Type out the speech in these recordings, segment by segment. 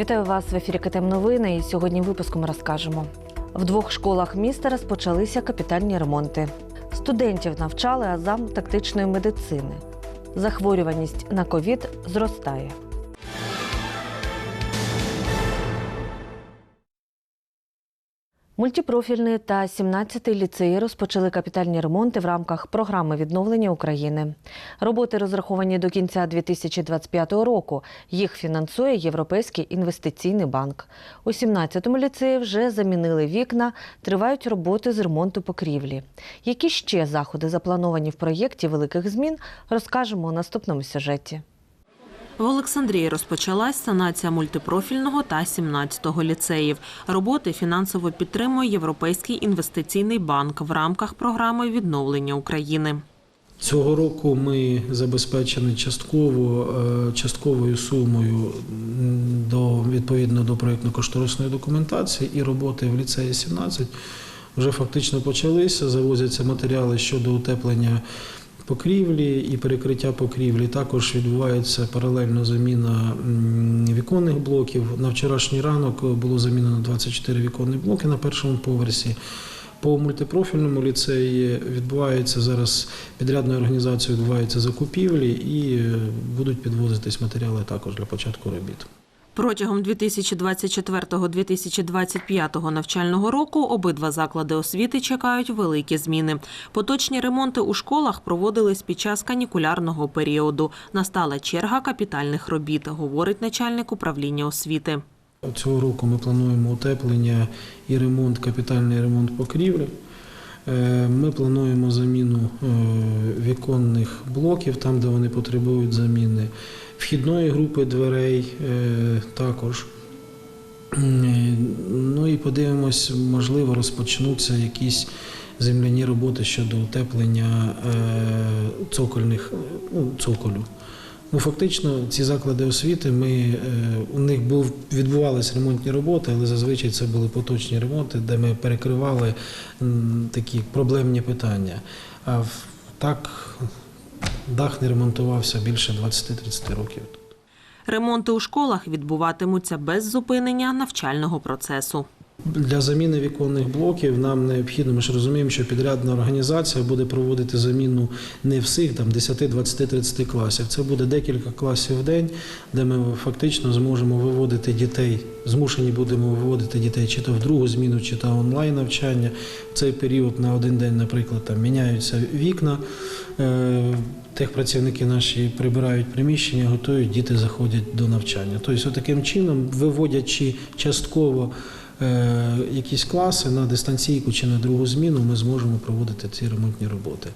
Вітаю вас в ефірі КТМ Новини. І сьогодні в випуску ми розкажемо. В двох школах міста розпочалися капітальні ремонти. Студентів навчали азам тактичної медицини. Захворюваність на ковід зростає. Мультипрофільний та 17-й ліцеї розпочали капітальні ремонти в рамках програми відновлення України. Роботи розраховані до кінця 2025 року. Їх фінансує Європейський інвестиційний банк. У 17-му ліцеї вже замінили вікна, тривають роботи з ремонту покрівлі. Які ще заходи заплановані в проєкті великих змін, розкажемо у наступному сюжеті. В Олександрії розпочалась санація мультипрофільного та 17-го ліцеїв. Роботи фінансово підтримує Європейський інвестиційний банк в рамках програми відновлення України. Цього року ми забезпечені частково е, частковою сумою до відповідно до проєктно-кошторисної документації і роботи в ліцеї 17 вже фактично почалися. Завозяться матеріали щодо утеплення покрівлі і перекриття покрівлі. Також відбувається паралельно заміна віконних блоків. На вчорашній ранок було замінено 24 віконні блоки на першому поверсі. По мультипрофільному ліцеї відбувається зараз підрядною організацією відбуваються закупівлі і е, будуть підвозитись матеріали також для початку робіт. Протягом 2024-2025 навчального року обидва заклади освіти чекають великі зміни. Поточні ремонти у школах проводились під час канікулярного періоду. Настала черга капітальних робіт, говорить начальник управління освіти. Цього року ми плануємо утеплення і ремонт, капітальний ремонт покрівлі. Е, Ми плануємо заміну е, віконних блоків там, де вони потребують заміни, вхідної групи дверей е, також. Ну і подивимось, можливо, розпочнуться якісь земляні роботи щодо утеплення е, цокольних ну, цоколю. Ну, фактично, ці заклади освіти, ми, е, у них був, відбувалися ремонтні роботи, але зазвичай це були поточні ремонти, де ми перекривали такі проблемні питання. А так дах не ремонтувався більше 20-30 років. Ремонти у школах відбуватимуться без зупинення навчального процесу. Для заміни віконних блоків нам необхідно, ми ж розуміємо, що підрядна організація буде проводити заміну не всіх там 10, 20, 30 класів. Це буде декілька класів в день, де ми фактично зможемо виводити дітей, змушені будемо виводити дітей чи то в другу зміну, чи то онлайн навчання. В цей період на один день, наприклад, там міняються вікна. Е, Техпрацівники наші прибирають приміщення, готують, діти заходять до навчання. Тобто, таким чином, виводячи частково е, якісь класи на дистанційку чи на другу зміну, ми зможемо проводити ці ремонтні роботи.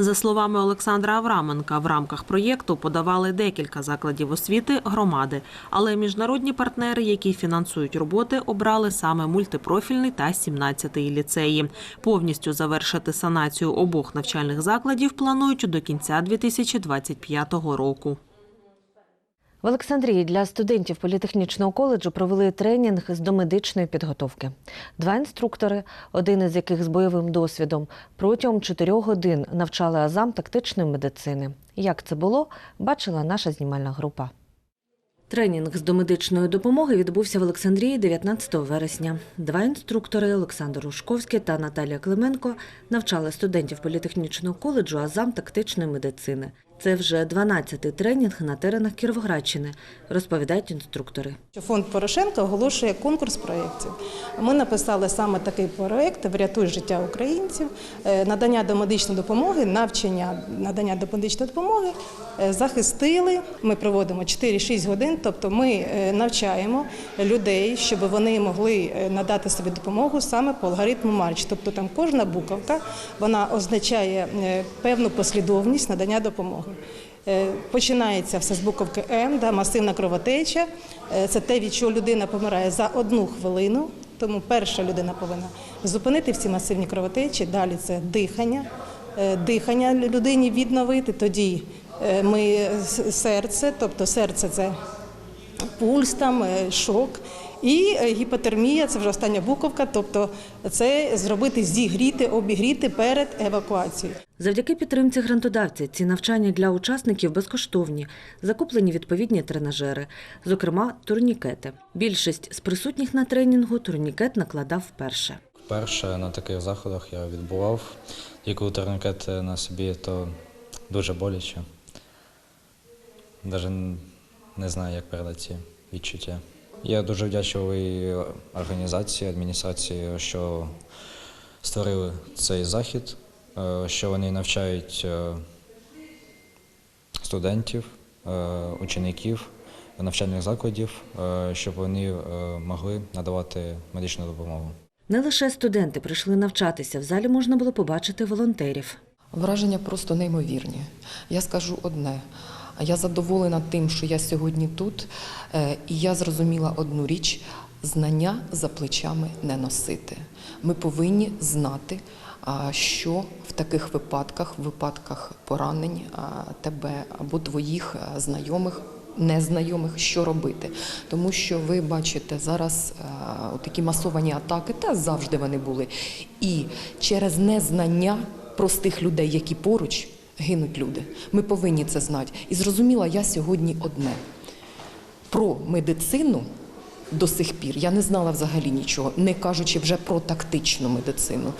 За словами Олександра Авраменка, в рамках проєкту подавали декілька закладів освіти громади, але міжнародні партнери, які фінансують роботи, обрали саме мультипрофільний та 17-й ліцеї. Повністю завершити санацію обох навчальних закладів планують до кінця 2025 року. В Олександрії для студентів політехнічного коледжу провели тренінг з домедичної підготовки. Два інструктори, один із яких з бойовим досвідом, протягом чотирьох годин навчали азам тактичної медицини. Як це було, бачила наша знімальна група. Тренінг з домедичної допомоги відбувся в Олександрії 19 вересня. Два інструктори Олександр Рушковський та Наталія Клименко навчали студентів політехнічного коледжу азам тактичної медицини. Це вже 12-й тренінг на теренах Кіровоградщини, розповідають інструктори. Фонд Порошенка оголошує конкурс проєктів. Ми написали саме такий проєкт Врятуй життя українців, е, надання домедичної допомоги, навчання надання домедичної допомоги. е, Захистили. Ми проводимо 4-6 годин, тобто ми е, навчаємо людей, щоб вони могли надати собі допомогу саме по алгоритму Марч. Тобто там кожна буковка вона означає певну послідовність надання допомоги. Е, Починається все з буковки М, да, масивна кровотеча. Е, Це те, від чого людина помирає за одну хвилину. Тому перша людина повинна зупинити всі масивні кровотечі. Далі це дихання. Е, Дихання людині відновити. Тоді ми серце, тобто серце це пульс, там, шок. І гіпотермія це вже остання буковка, тобто це зробити зігріти, обігріти перед евакуацією. Завдяки підтримці грантодавця ці навчання для учасників безкоштовні, закуплені відповідні тренажери, зокрема турнікети. Більшість з присутніх на тренінгу турнікет накладав вперше. Вперше на таких заходах я відбував. І коли турнікет на собі, то дуже боляче. Навіть не знаю, як передати ці відчуття. Я дуже вдячний організації, адміністрації, що створили цей захід, що вони навчають е, студентів, е, учеників навчальних закладів, е, щоб вони е, могли надавати медичну допомогу. Не лише студенти прийшли навчатися, в залі можна було побачити волонтерів. Враження просто неймовірні. Я скажу одне. Я задоволена тим, що я сьогодні тут, е, і я зрозуміла одну річ: знання за плечами не носити. Ми повинні знати, що в таких випадках, в випадках поранень тебе або твоїх знайомих. Незнайомих, що робити, тому що ви бачите зараз такі масовані атаки, та завжди вони були. І через незнання простих людей, які поруч, гинуть люди. Ми повинні це знати. І зрозуміла я сьогодні одне: про медицину до сих пір я не знала взагалі нічого, не кажучи вже про тактичну медицину.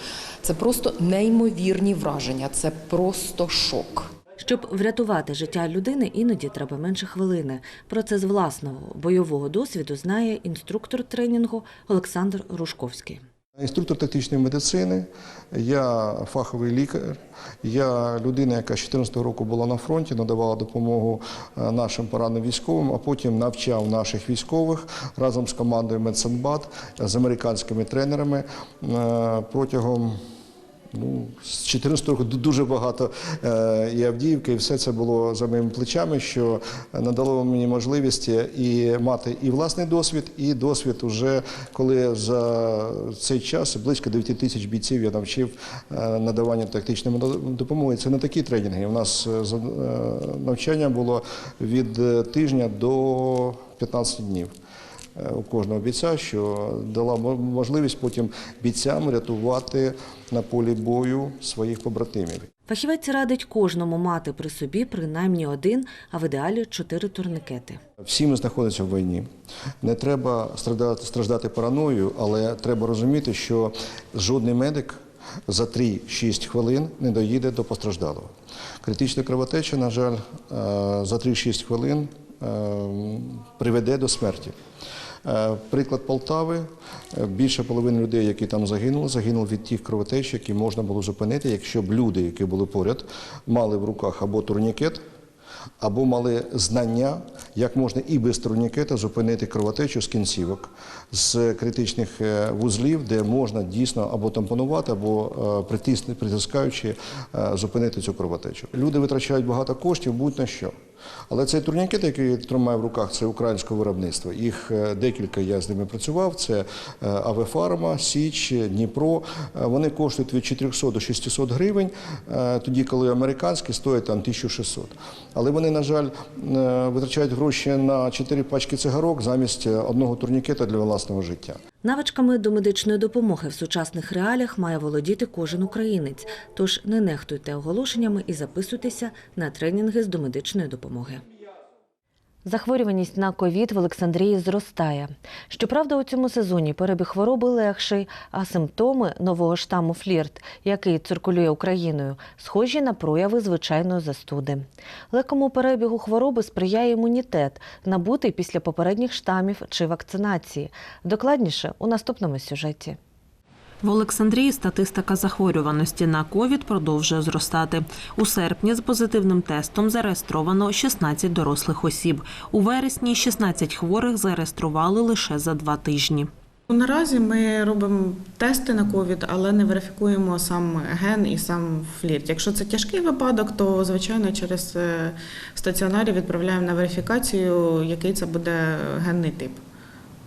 Це просто неймовірні враження, це просто шок. Щоб врятувати життя людини, іноді треба менше хвилини. Про це з власного бойового досвіду знає інструктор тренінгу Олександр Рушковський. Інструктор тактичної медицини, я фаховий лікар, я людина, яка з 2014 року була на фронті, надавала допомогу е, нашим пораненим військовим, а потім навчав наших військових разом з командою Медсанбат, з американськими тренерами е, протягом. Ну, з 14 року дуже багато е, і Авдіївки, і все це було за моїми плечами, що надало мені можливість і мати і власний досвід, і досвід уже коли за цей час близько 9 тисяч бійців я навчив е, надавання тактичної допомоги. Це не такі тренінги. У нас е, навчання було від тижня до 15 днів у кожного бійця, що дала мо- можливість потім бійцям рятувати на полі бою своїх побратимів. Фахівець радить кожному мати при собі принаймні один, а в ідеалі чотири турникети. Всі ми знаходимося в війні. Не треба страждати, страждати параною, але треба розуміти, що жодний медик за 3-6 хвилин не доїде до постраждалого. Критична кровотеча, на жаль, е, за 3-6 хвилин е, приведе до смерті. Е, Приклад Полтави. Е, Більше половини людей, які там загинули, загинули від тих кровотеч, які можна було зупинити, якщо б люди, які були поряд, мали в руках або турнікет, або мали знання, як можна і без турнікета зупинити кровотечу з кінцівок, з критичних е, вузлів, де можна дійсно або тампонувати, або е, притискаючи, е, зупинити цю кровотечу. Люди витрачають багато коштів будь-на що. Але цей турнікет, який я тримаю в руках, це українського виробництва. Їх декілька я з ними працював. Це Авефарма, Січ, Дніпро. Вони коштують від 400 до 600 гривень, тоді, коли американські стоять там 1600. Але вони, на жаль, е, витрачають гроші на 4 пачки цигарок замість е, одного турнікета для власного життя. Навичками до медичної допомоги в сучасних реаліях має володіти кожен українець. Тож не нехтуйте оголошеннями і записуйтеся на тренінги з домедичної допомоги. Захворюваність на ковід в Олександрії зростає. Щоправда, у цьому сезоні перебіг хвороби легший, а симптоми нового штаму флірт, який циркулює Україною, схожі на прояви звичайної застуди. Легкому перебігу хвороби сприяє імунітет, набутий після попередніх штамів чи вакцинації. Докладніше у наступному сюжеті. В Олександрії статистика захворюваності на ковід продовжує зростати. У серпні з позитивним тестом зареєстровано 16 дорослих осіб. У вересні 16 хворих зареєстрували лише за два тижні. Наразі ми робимо тести на ковід, але не верифікуємо сам ген і сам флірт. Якщо це тяжкий випадок, то звичайно через е, стаціонарі відправляємо на верифікацію, який це буде генний тип.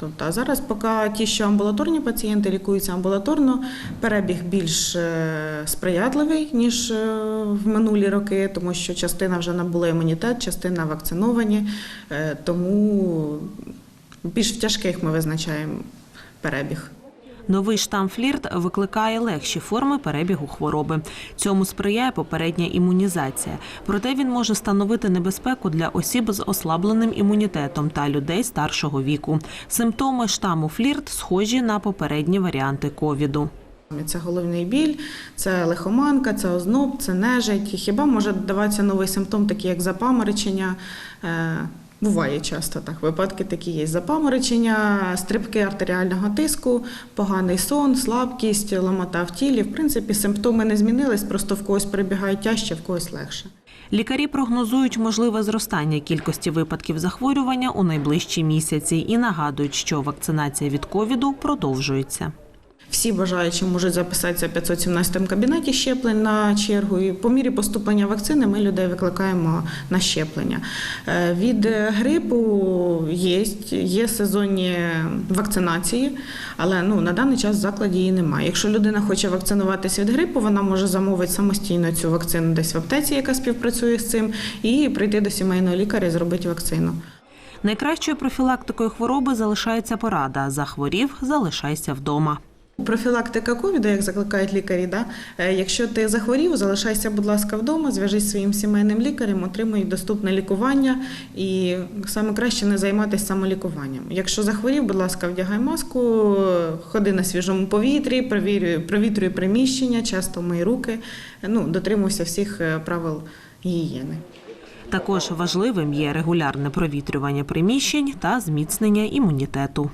Тобто, а зараз, поки ті, що амбулаторні пацієнти лікуються амбулаторно, перебіг більш е, сприятливий ніж е, в минулі роки, тому що частина вже набула імунітет, частина вакциновані, Е, тому Більш в тяжких ми визначаємо перебіг. Новий штам флірт викликає легші форми перебігу хвороби. Цьому сприяє попередня імунізація. Проте він може становити небезпеку для осіб з ослабленим імунітетом та людей старшого віку. Симптоми штаму флірт схожі на попередні варіанти ковіду. Це головний біль, це лихоманка, це озноб, це нежить. Хіба може додаватися новий симптом, такий як запаморочення. Буває часто так. Випадки такі є: запаморочення, стрибки артеріального тиску, поганий сон, слабкість, ламота в тілі. В принципі, симптоми не змінились, просто в когось перебігає тяжче, в когось легше. Лікарі прогнозують можливе зростання кількості випадків захворювання у найближчі місяці і нагадують, що вакцинація від ковіду продовжується. Всі бажаючі можуть записатися в 517 кабінеті щеплень на чергу. І по мірі поступлення вакцини ми людей викликаємо на щеплення. Е, Від грипу є, є сезонні вакцинації, але ну, на даний час в закладі її немає. Якщо людина хоче вакцинуватися від грипу, вона може замовити самостійно цю вакцину десь в аптеці, яка співпрацює з цим, і прийти до сімейного лікаря і зробити вакцину. Найкращою профілактикою хвороби залишається порада. Захворів, залишайся вдома. Профілактика ковіду, як закликають лікарі, да? е, якщо ти захворів, залишайся, будь ласка, вдома, зв'яжись зі своїм сімейним лікарем, отримуй доступне лікування і саме краще не займатися самолікуванням. Якщо захворів, будь ласка, вдягай маску, ходи на свіжому повітрі, провітрюй приміщення, часто мий руки, ну, дотримуйся всіх е, правил гігієни. Також важливим є регулярне провітрювання приміщень та зміцнення імунітету.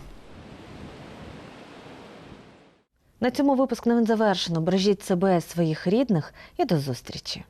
На цьому випуск новин завершено. Бережіть себе, своїх рідних і до зустрічі.